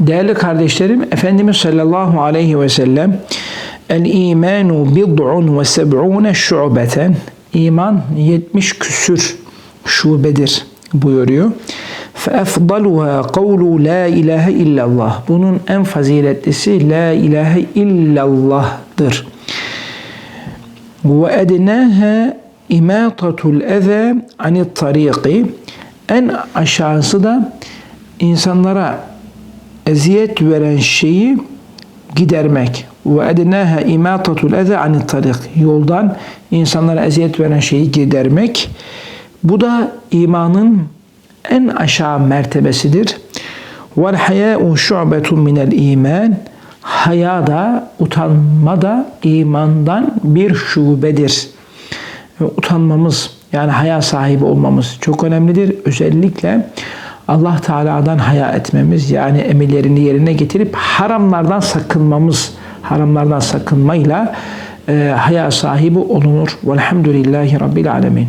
Değerli kardeşlerim, Efendimiz sallallahu aleyhi ve sellem El imanu bid'un ve seb'une şu'beten İman 70 küsür şubedir buyuruyor. فَاَفْضَلُهَا قَوْلُ la ilahe illallah. Bunun en faziletlisi la ilahe illallah'dır. Ve ednâhe imâtatul eze anit tariki. En aşağısı da insanlara eziyet veren şeyi gidermek. Ve ednâhe imâtatul eze anit tarik. Yoldan insanlara eziyet veren şeyi gidermek. Bu da imanın en aşağı mertebesidir. Vel hayâ'u şu'betun minel iman. Haya da, utanma da imandan bir şubedir. Utanmamız, yani haya sahibi olmamız çok önemlidir. Özellikle Allah Teala'dan haya etmemiz, yani emirlerini yerine getirip haramlardan sakınmamız, haramlardan sakınmayla e, haya sahibi olunur. Velhamdülillahi Rabbil Alemin.